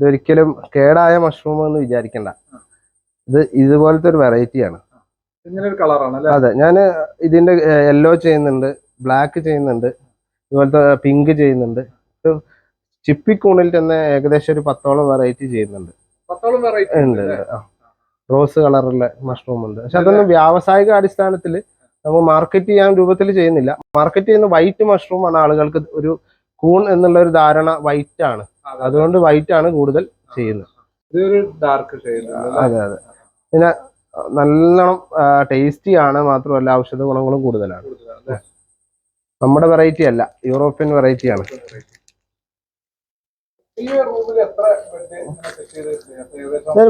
ഇതൊരിക്കലും കേടായ മഷ്റൂം എന്ന് വിചാരിക്കണ്ട. ഇത് ഇതുപോലത്തെ ഒരു വെറൈറ്റിയാണ് അതെ ഞാൻ ഇതിന്റെ യെല്ലോ ചെയ്യുന്നുണ്ട് ബ്ലാക്ക് ചെയ്യുന്നുണ്ട് ഇതുപോലത്തെ പിങ്ക് ചെയ്യുന്നുണ്ട്. ചിപ്പിക്കൂണിൽ തന്നെ ഏകദേശം ഒരു പത്തോളം വെറൈറ്റി ചെയ്യുന്നുണ്ട്. പത്തോളം വെറൈറ്റി ഉണ്ട് ഉണ്ട്. റോസ് കളറുള്ള മഷ്റൂം ഉണ്ട്. പക്ഷെ അതൊന്നും വ്യാവസായിക അടിസ്ഥാനത്തിൽ നമ്മൾ മാർക്കറ്റ് ചെയ്യാൻ രൂപത്തിൽ ചെയ്യുന്നില്ല. മാർക്കറ്റ് ചെയ്യുന്ന വൈറ്റ് മഷ്റൂം ആണ് ആളുകൾക്ക് ഒരു കൂൺ എന്നുള്ള ഒരു ധാരണ വൈറ്റ് ആണ്. അതുകൊണ്ട് വൈറ്റ് ആണ് കൂടുതൽ ചെയ്യുന്നത്. ഡാർക്ക് അതെ അതെ. പിന്നെ നല്ലോണം ടേസ്റ്റി ആണ്. മാത്രമല്ല ഔഷധ ഗുണങ്ങളും കൂടുതലാണ്. നമ്മുടെ വെറൈറ്റി അല്ല. യൂറോപ്യൻ വെറൈറ്റി ആണ്.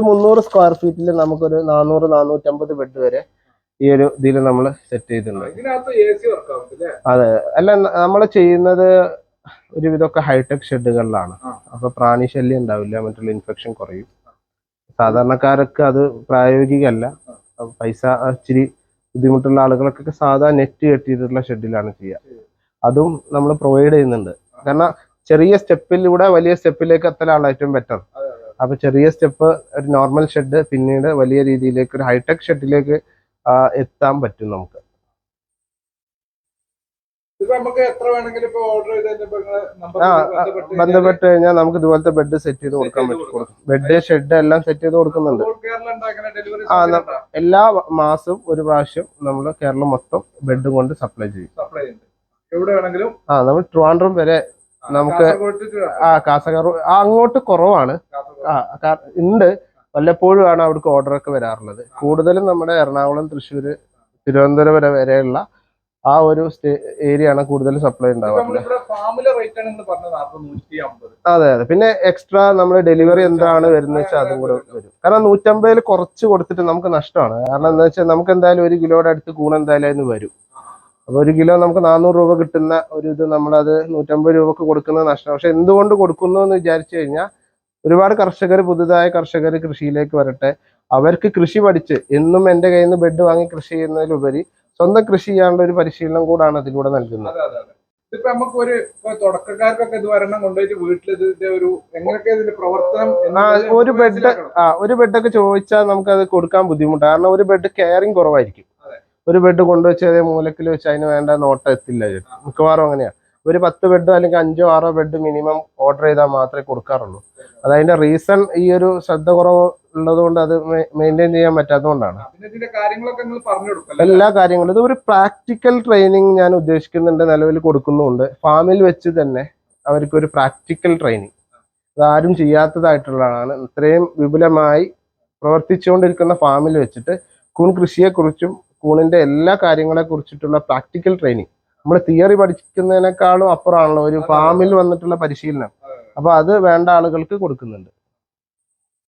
മുന്നൂറ് സ്ക്വയർ ഫീറ്റിൽ നമുക്കൊരു നാനൂറ് നാനൂറ്റമ്പത് ബെഡ് വരെ ഈ ഒരു ഇതിൽ നമ്മൾ സെറ്റ് ചെയ്തിട്ടുണ്ട്. അതെ. അല്ല നമ്മൾ ചെയ്യുന്നത് ഒരുവിധമൊക്കെ ഹൈടെക് ഷെഡുകളിലാണ്. അപ്പൊ പ്രാണി ശല്യം ഉണ്ടാവില്ല മറ്റുള്ള ഇൻഫെക്ഷൻ കുറയും. സാധാരണക്കാർക്ക് അത് പ്രായോഗികമല്ല. പൈസ ഇച്ചിരി ബുദ്ധിമുട്ടുള്ള ആളുകൾക്കൊക്കെ സാധാ നെറ്റ് കെട്ടിയിട്ടുള്ള ഷെഡിലാണ് ചെയ്യുക. അതും നമ്മൾ പ്രൊവൈഡ് ചെയ്യുന്നുണ്ട്. കാരണം ചെറിയ സ്റ്റെപ്പിലൂടെ വലിയ സ്റ്റെപ്പിലേക്ക് എത്തലാണ് ഏറ്റവും ബെറ്റർ അപ്പൊ ചെറിയ സ്റ്റെപ്പ് ഒരു നോർമൽ ഷെഡ് പിന്നീട് വലിയ രീതിയിലേക്ക് ഒരു ഹൈടെക് ഷെഡിലേക്ക് എത്താൻ പറ്റും നമുക്ക് ഇപ്പൊ നമുക്ക് എത്ര വേണമെങ്കിലും ഇപ്പൊ ഓർഡർ ചെയ്തതിന്റെ നമ്പർ ആ, ബന്ധപ്പെട്ട് കഴിഞ്ഞാൽ നമുക്ക് ഇതുപോലത്തെ ബെഡ് സെറ്റ് ചെയ്ത് കൊടുക്കാൻ പറ്റും. ബെഡ് ഷെഡ് എല്ലാം സെറ്റ് ചെയ്ത് കൊടുക്കുന്നുണ്ട്. ആ, എല്ലാ മാസവും ഒരു പ്രാവശ്യം നമ്മൾ കേരളം മൊത്തം ബെഡ് കൊണ്ട് സപ്ലൈ ചെയ്യും. ആ നമ്മൾ ട്രിവാൻഡ്രം വരെ നമുക്ക് ആ കാസർഗോഡ് ആ അങ്ങോട്ട് കുറവാണ്. ആ ഉണ്ട്. വല്ലപ്പോഴും ആണ് അവിടേക്ക് ഓർഡർ ഒക്കെ വരാറുള്ളത്. കൂടുതലും നമ്മുടെ എറണാകുളം തൃശ്ശൂർ തിരുവനന്തപുരം വരെ വരെയുള്ള ആ ഒരു ഏരിയ ആണ് കൂടുതൽ സപ്ലൈ ഉണ്ടാവുക ഉണ്ടാവാറുള്ളത് അതെ അതെ. പിന്നെ എക്സ്ട്രാ നമ്മൾ ഡെലിവറി എന്താണ് വരുന്നത് വെച്ചാൽ അതും കൂടെ വരും. കാരണം നൂറ്റമ്പതിൽ കുറച്ച് കൊടുത്തിട്ട് നമുക്ക് നഷ്ടമാണ്. കാരണം എന്താ വെച്ചാൽ നമുക്ക് എന്തായാലും ഒരു കിലോയുടെ അടുത്ത് കൂൺ എന്തായാലും അതിന് വരും. അപ്പൊ ഒരു കിലോ നമുക്ക് നാനൂറ് രൂപ കിട്ടുന്ന ഒരു ഇത് നമ്മളത് നൂറ്റമ്പത് രൂപക്ക് കൊടുക്കുന്നത് നഷ്ടം പക്ഷെ എന്തുകൊണ്ട് കൊടുക്കുന്നു എന്ന് വിചാരിച്ചു കഴിഞ്ഞാൽ ഒരുപാട് കർഷകർ പുതുതായ കർഷകർ കൃഷിയിലേക്ക് വരട്ടെ. അവർക്ക് കൃഷി പഠിച്ച് എന്നും എന്റെ കയ്യിൽ നിന്ന് ബെഡ് വാങ്ങി കൃഷി ചെയ്യുന്നതിലുപരി സ്വന്തം കൃഷി ചെയ്യാനുള്ള ഒരു പരിശീലനം കൂടാണ് അതിലൂടെ നൽകുന്നത്. അതെ നമുക്ക് ഒരു ഇപ്പൊ തുടക്കക്കാർക്കൊക്കെ ഇത് വരണം കൊണ്ടുപോയിട്ട് വീട്ടിൽ ഇതിന്റെ ഒരു എങ്ങനെയൊക്കെ ഇതിന്റെ പ്രവർത്തനം ഒരു ബെഡ് ആ ഒരു ബെഡൊക്കെ ചോദിച്ചാൽ നമുക്ക് അത് കൊടുക്കാൻ ബുദ്ധിമുട്ടാണ്. കാരണം ഒരു ബെഡ് കെയറിങ് കുറവായിരിക്കും. ഒരു ബെഡ് കൊണ്ടുവച്ച് മൂലക്കിൽ വെച്ച് അതിന് വേണ്ട നോട്ടം എത്തില്ല. മിക്കവാറും അങ്ങനെയാ. ഒരു പത്ത് ബെഡോ അല്ലെങ്കിൽ അഞ്ചോ ആറോ ബെഡ് മിനിമം ഓർഡർ ചെയ്താൽ മാത്രമേ കൊടുക്കാറുള്ളൂ. അതതിന്റെ റീസൺ ഈ ഒരു ശ്രദ്ധ കുറവ് ഉള്ളത് കൊണ്ട് അത് മെയിന്റെയിൻ ചെയ്യാൻ പറ്റാത്തതുകൊണ്ടാണ്. എല്ലാ കാര്യങ്ങളും. ഇത് ഒരു പ്രാക്ടിക്കൽ ട്രെയിനിങ് ഞാൻ ഉദ്ദേശിക്കുന്നുണ്ട് നിലവിൽ കൊടുക്കുന്നുണ്ട് ഫാമിൽ വെച്ച് തന്നെ അവർക്ക് ഒരു പ്രാക്ടിക്കൽ ട്രെയിനിങ് അതാരും ചെയ്യാത്തതായിട്ടുള്ളതാണ്. ഇത്രയും വിപുലമായി പ്രവർത്തിച്ചുകൊണ്ടിരിക്കുന്ന ഫാമിൽ വെച്ചിട്ട് കൂൺ കൃഷിയെക്കുറിച്ചും കൂണിന്റെ എല്ലാ കാര്യങ്ങളെക്കുറിച്ചിട്ടുള്ള പ്രാക്ടിക്കൽ ട്രെയിനിങ് നമ്മൾ തിയറി പഠിക്കുന്നതിനേക്കാളും അപ്പുറമാണല്ലോ ഒരു ഫാമിൽ വന്നിട്ടുള്ള പരിശീലനം. അപ്പൊ അത് വേണ്ട ആളുകൾക്ക് കൊടുക്കുന്നുണ്ട്.